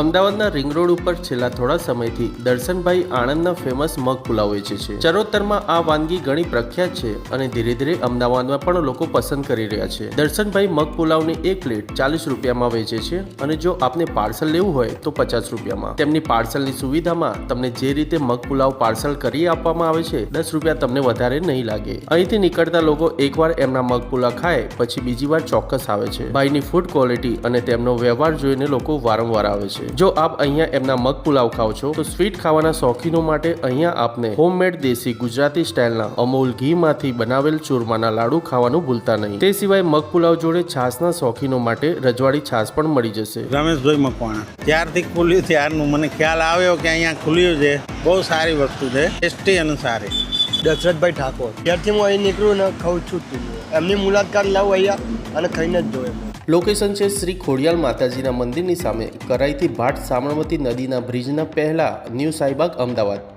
અમદાવાદના ring road ઉપર છેલ્લા થોડા સમયથી દર્શનભાઈ આણંદના ફેમસ મગ પુલાવ વેચે છે. ચરોતરમાં આ વાનગી ઘણી પ્રખ્યાત છે અને ધીરે ધીરે અમદાવાદમાં પણ લોકો પસંદ કરી રહ્યા છે. દર્શનભાઈ મગ પુલાવની એક પ્લેટ ચાલીસ રૂપિયામાં વેચે છે અને જો આપને પાર્સલ લેવું હોય તો પચાસ રૂપિયામાં. તેમની પાર્સલની સુવિધામાં તમને જે રીતે મગ પુલાવ પાર્સલ કરી આપવામાં આવે છે, દસ રૂપિયા તમને વધારે નહીં લાગે. અહીંથી નીકળતા લોકો એકવાર એમના મગ પુલાવ ખાય, પછી બીજી વાર ચોક્કસ આવે છે. ભાઈની ફૂડ ક્વોલિટી અને તેમનો વ્યવહાર જોઈને લોકો વારંવાર આવે છે. જો આપ અહીંયા એમના મગ પુલાવ ખાવ છો તો સ્વીટ ખાવાના શોખીનો માટે અહીંયા આપને હોમમેડ દેશી ગુજરાતી સ્ટાઇલના અમૂલ ઘીમાંથી બનાવેલ ચૂરમાના લાડુ ખાવાનું ભૂલતા નહીં. તે સિવાય મગ પુલાવ જોડે છાશના શોખીનો માટે રજવાડી છાશ પણ મળી જશે. રમેશભાઈ મકવાણા ત્યારથી ખુલ્યું ત્યારનું મને ખ્યાલ આવ્યો કે અહીંયા ખુલ્યું છે. બહુ સારી વસ્તુ છે. ટેસ્ટી અને સારી. દશરથભાઈ ઠાકોર. ત્યારથી હું અહીં નીકળું ને ખાઉં છું જ છું. એમની મુલાકાત લાવું અહીંયા. અને ખાઈને જ જોઉં લોકેશન છે શ્રી ખોડિયાલ માતાજીના મંદિરની સામે. કરાઈથી ભાટ સાબરમતી નદીના બ્રિજના પહેલા ન્યૂ સાઈબાગ અમદાવાદ.